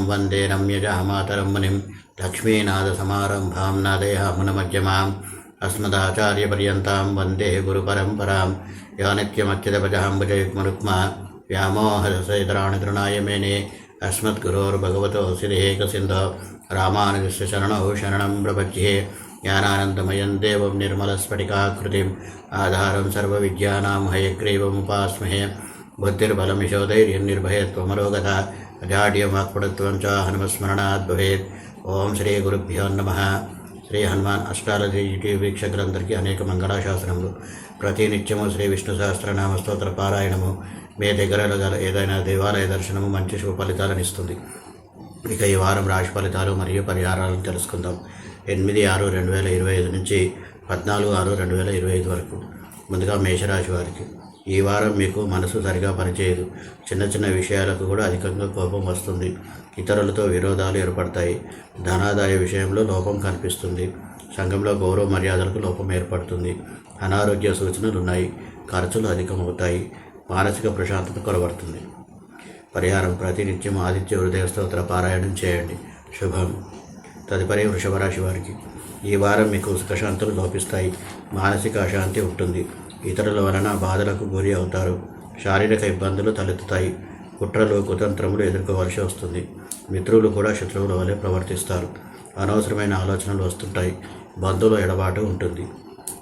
तं वंदे रम्यजहमातरं मुनिं लक्ष्मीनाथसमारम्भां नादेहामुनमज्जमाम् अस्मदाचार्यपर्यता वंदे गुरुपरंपरा या नित्यमच्युतपजहम्बुजयुग्मरुक्मा व्यामोहसैतराणितृणाय मेने। अस्मद्गुरोर्भगवतो सिदेकसिन्धो रामानुजस्य शरणौ शरणं प्रपद्ये ज्ञानानन्दमयं देवं निर्मलस्फटिकाकृतिम्। आधारं सर्वविद्यानां हयग्रीवमुपास्महे। बुद्धिर्बलमिशोधैर्यं निर्भयत्वमरोगता अजाड्यवाक्पटुत्वं च हनुमस्मरणात् भवेत् ఓం శ్రీ గురుభ్యో నమ శ్రీ హనుమాన్ అష్టాలజీ యూట్యూబ్ వీక్షకులందరికీ అనేక మంగళాశాసనములు ప్రతినిత్యము శ్రీ విష్ణు సహస్రనామ స్తోత్ర పారాయణము మీ దగ్గర గల ఏదైనా దేవాలయ దర్శనము మంచి శుభ ఫలితాలను ఇస్తుంది ఇక ఈ వారం రాశి ఫలితాలు మరియు పరిహారాలను తెలుసుకుందాం ఎనిమిది ఆరు రెండు వేల ఇరవై ఐదు నుంచి పద్నాలుగు ఆరు రెండు వేల ఇరవై ఐదు వరకు ముందుగా మేషరాశి వారికి ఈ వారం మీకు మనసు సరిగా పనిచేయదు. చిన్న చిన్న విషయాలకు కూడా అధికంగా కోపం వస్తుంది. ఇతరులతో విరోధాలు ఏర్పడతాయి. ధనాదాయ విషయంలో లోపం కనిపిస్తుంది. సంఘంలో గౌరవ మర్యాదలకు లోపం ఏర్పడుతుంది. అనారోగ్య సూచనలు ఉన్నాయి. ఖర్చులు అధికమవుతాయి. మానసిక ప్రశాంతత కొరబడుతుంది పరిహారం ప్రతినిత్యం ఆదిత్య హృదయ స్తోత్ర పారాయణం చేయండి. శుభం. తదుపరి వృషభరాశి వారికి. ఈ వారం మీకు సుఖశాంతులు లోపిస్తాయి. మానసిక అశాంతి ఉంటుంది. ఇతరుల వలన బాధలకు గురి అవుతారు. శారీరక ఇబ్బందులు తలెత్తుతాయి. కుట్రలు కుతంత్రములు ఎదుర్కోవలసి వస్తుంది. మిత్రులు కూడా శత్రువుల వలె ప్రవర్తిస్తారు. అనవసరమైన ఆలోచనలు వస్తుంటాయి. బంధువుల ఎడబాటు ఉంటుంది.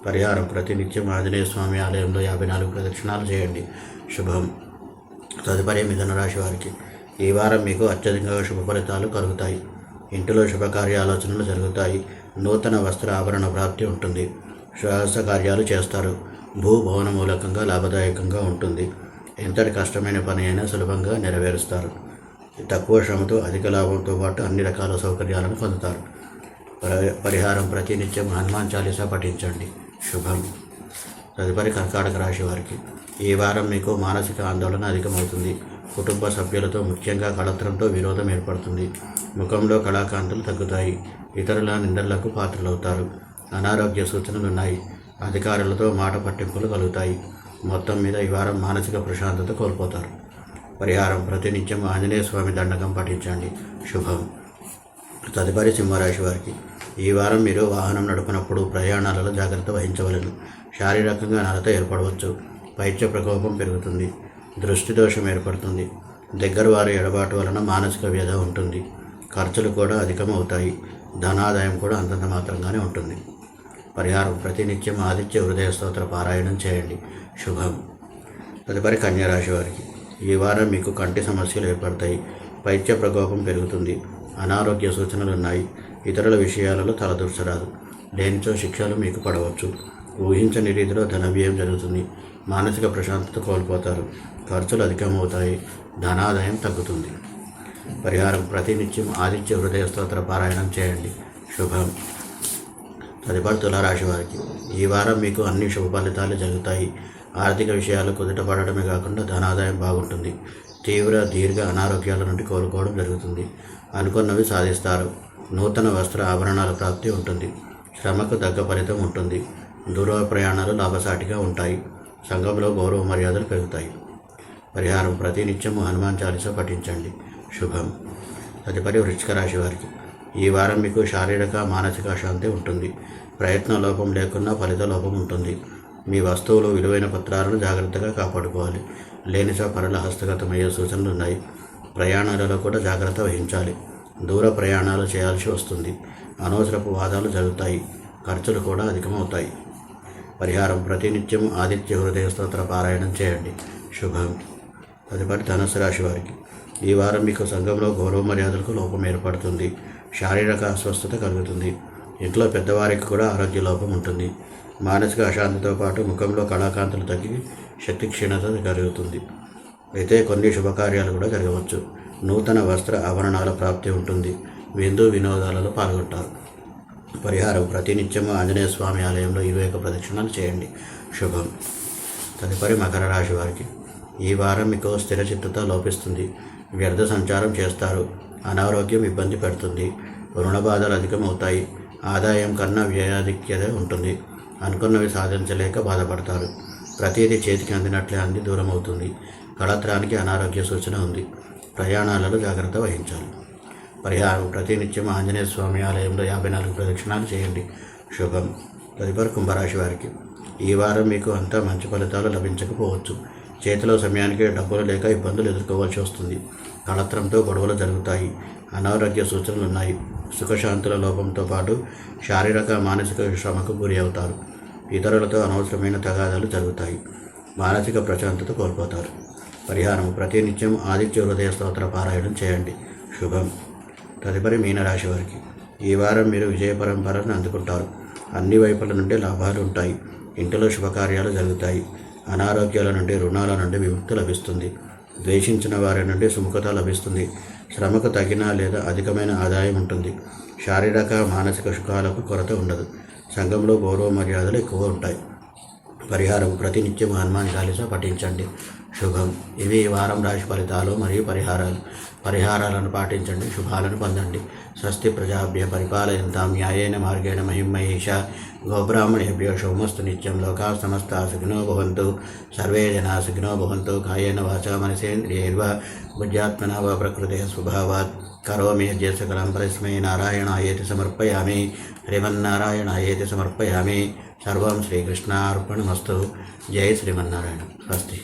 పరిహారం ప్రతినిత్యం ఆంజనేయ స్వామి ఆలయంలో యాభై నాలుగు ప్రదక్షిణాలు చేయండి. శుభం. తదుపరి మిథున రాశి వారికి. ఈ వారం మీకు అత్యధికంగా శుభ ఫలితాలు కలుగుతాయి. ఇంటిలో శుభకార్య ఆలోచనలు జరుగుతాయి. నూతన వస్త్ర ఆభరణ ప్రాప్తి ఉంటుంది. శ్వాస కార్యాలు చేస్తారు. భూభవన మూలకంగా లాభదాయకంగా ఉంటుంది. ఎంతటి కష్టమైన పని అయినా సులభంగా నెరవేరుస్తారు. తక్కువ శ్రమతో అధిక లాభంతో పాటు అన్ని రకాల సౌకర్యాలను పొందుతారు. పరి- పరిహారం ప్రతినిత్యం హనుమాన్ చాలీసా పఠించండి. శుభం. తదుపరి కర్కాటక రాశి వారికి. ఈ వారం మీకు మానసిక ఆందోళన అధికమవుతుంది. కుటుంబ సభ్యులతో ముఖ్యంగా కళత్రంతో విరోధం ఏర్పడుతుంది. ముఖంలో కళాకాంతులు తగ్గుతాయి. ఇతరుల నిందలకు పాత్రలవుతారు. అనారోగ్య సూచనలు ఉన్నాయి. అధికారులతో మాట పట్టింపులు కలుగుతాయి. మొత్తం మీద ఈ వారం మానసిక ప్రశాంతత కోల్పోతారు. పరిహారం ప్రతినిత్యం ఆంజనేయ స్వామి దండకం పఠించండి. శుభం. తదుపరి సింహరాశి వారికి. ఈ వారం మీరు వాహనం నడుపునప్పుడు ప్రయాణాలలో జాగ్రత్త వహించవలను. శారీరకంగా నలత ఏర్పడవచ్చు. పైత్య ప్రకోపం పెరుగుతుంది. దృష్టి దోషం ఏర్పడుతుంది. దగ్గర వారి ఎడబాటు వలన మానసిక వ్యధ ఉంటుంది. ఖర్చులు కూడా అధికమవుతాయి. ధనాదాయం కూడా అంతంత మాత్రంగానే ఉంటుంది. పరిహారం ప్రతినిత్యం ఆదిత్య హృదయ స్తోత్ర పారాయణం చేయండి. శుభం. తదుపరి కన్యారాశి వారికి. ఈ వారం మీకు కంటి సమస్యలు ఏర్పడతాయి. పైత్య ప్రకోపం పెరుగుతుంది. అనారోగ్య సూచనలు ఉన్నాయి. ఇతరుల విషయాలలో తలదూర్చరాదు. లేనిచో శిక్షలు మీకు పడవచ్చు? ఊహించని రీతిలో ధనవ్యయం జరుగుతుంది. మానసిక ప్రశాంతత కోల్పోతారు. ఖర్చులు అధికమవుతాయి. ధనాదాయం తగ్గుతుంది. పరిహారం ప్రతినిత్యం ఆదిత్య హృదయ స్తోత్ర పారాయణం చేయండి. శుభం. తదుపరి తులారాశి వారికి ఈ వారం మీకు అన్ని శుభ ఫలితాలు జరుగుతాయి. ఆర్థిక విషయాలు కుదుటపడటమే కాకుండా ధనాదాయం బాగుంటుంది. తీవ్ర దీర్ఘ అనారోగ్యాల నుండి కోలుకోవడం జరుగుతుంది. అనుకున్నవి సాధిస్తారు. నూతన వస్త్ర ఆభరణాల ప్రాప్తి ఉంటుంది. శ్రమకు తగ్గ ఫలితం ఉంటుంది. దూర ప్రయాణాలు లాభసాటిగా ఉంటాయి. సంఘంలో గౌరవ మర్యాదలు పెరుగుతాయి. పరిహారం ప్రతినిత్యము హనుమాన్ చాలీసా పఠించండి. శుభం. తదుపరి వృశ్చిక రాశి వారికి. ఈ వారం మీకు శారీరక మానసిక శాంతి ఉంటుంది. ప్రయత్న లోపం లేకుండా ఫలిత లోపం ఉంటుంది. మీ వస్తువులు విలువైన పత్రాలను జాగ్రత్తగా కాపాడుకోవాలి. లేనిచో పనుల హస్తగతమయ్యే సూచనలు ఉన్నాయి. ప్రయాణాలలో కూడా జాగ్రత్త వహించాలి. దూర ప్రయాణాలు చేయాల్సి వస్తుంది. అనవసరపు వాదాలు జరుగుతాయి. ఖర్చులు కూడా అధికమవుతాయి. పరిహారం ప్రతినిత్యం ఆదిత్య హృదయ స్తోత్ర పారాయణం చేయండి. శుభం. తదుపరి ధనుసు రాశి వారికి. ఈ వారం మీకు సంఘంలో గౌరవ మర్యాదలకు లోపం ఏర్పడుతుంది. శారీరక అస్వస్థత కలుగుతుంది. ఇంట్లో పెద్దవారికి కూడా ఆరోగ్య లోపం ఉంటుంది. మానసిక అశాంతితో పాటు ముఖంలో కళాకాంతులు తగ్గి శక్తి క్షీణత కలుగుతుంది. అయితే కొన్ని శుభకార్యాలు కూడా జరగవచ్చు. నూతన వస్త్ర ఆభరణాల ప్రాప్తి ఉంటుంది. విందు వినోదాలలో పాల్గొంటారు. పరిహారం ప్రతినిత్యము ఆంజనేయ స్వామి ఆలయంలో ఇరవై ప్రదక్షిణలు చేయండి. శుభం. తదుపరి మకర రాశి వారికి ఈ వారం మీకు స్థిరచిత్తత లోపిస్తుంది. వ్యర్థ సంచారం చేస్తారు. అనారోగ్యం ఇబ్బంది పెడుతుంది. రుణ బాధలు అధికమవుతాయి. ఆదాయం కన్నా వ్యయాధిక్యత ఉంటుంది. అనుకున్నవి సాధించలేక బాధపడతారు. ప్రతిదీ చేతికి అందినట్లే అంది దూరం అవుతుంది కళత్రానికి అనారోగ్య సూచన ఉంది. ప్రయాణాలలో జాగ్రత్త వహించాలి. పరిహారం. ప్రతినిత్యం ఆంజనేయ స్వామి ఆలయంలో యాభై నాలుగు ప్రదక్షిణాలు చేయండి. శుభం. తదుపరి కుంభరాశి వారికి. ఈ వారం మీకు అంతా మంచి ఫలితాలు లభించకపోవచ్చు. చేతిలో సమయానికి డబ్బులు లేక ఇబ్బందులు ఎదుర్కోవాల్సి వస్తుంది. కళత్రంతో గొడవలు జరుగుతాయి. అనారోగ్య సూచనలు ఉన్నాయి. సుఖశాంతుల లోపంతో పాటు శారీరక మానసిక శ్రమకు గురి అవుతారు. ఇతరులతో అనవసరమైన తగాదాలు జరుగుతాయి. మానసిక ప్రశాంతత కోల్పోతారు. పరిహారం ప్రతినిత్యం ఆదిత్య హృదయ స్తోత్ర పారాయణం చేయండి. శుభం. తదుపరి మీనరాశి వారికి. ఈ వారం మీరు విజయ పరంపరను అందుకుంటారు. అన్ని వైపుల నుండి లాభాలు ఉంటాయి. ఇంటిలో శుభకార్యాలు జరుగుతాయి. అనారోగ్యాల నుండి రుణాల నుండి విముక్తి లభిస్తుంది. ద్వేషించిన వారి నుండి సుముఖత లభిస్తుంది. శ్రమకు తగిన లేదా అధికమైన ఆదాయం ఉంటుంది. శారీరక మానసిక సుఖాలకు కొరత ఉండదు. సంఘంలో గౌరవ మర్యాదలు ఎక్కువ ఉంటాయి. పరిహారం ప్రతినిత్యం హనుమాన్ చాలీస పఠించండి. శుభం. ఇవి వారం రాశి ఫలితాలు మరియు పరిహారాలు. పరిహారాలను పాటించండి శుభాలను పొందండి. స్వస్తి ప్రజాభ్య పరిపాలయంతాం న్యాయేన మార్గేణ మహిమహేష గోబ్రాహ్మణేభ్యో శోమస్తు నిత్యం లోకా సమస్త సుఖినో భవంతు. సర్వే జనా సుఖినో భవంతు. కాయేన వాచ మనసేంద్రియైర్వ. బుద్ధ్యాత్మన వ ప్రకృతే స్వభావాత్. కరోమి యజ్ఞసకలం పరిస్మై నారాయణాయేతి సమర్పయామి. శ్రీమన్నారాయణాయేతి సమర్పయామి. సర్వం శ్రీకృష్ణార్పణమస్తు. జై శ్రీమన్నారాయణ. స్వస్తి.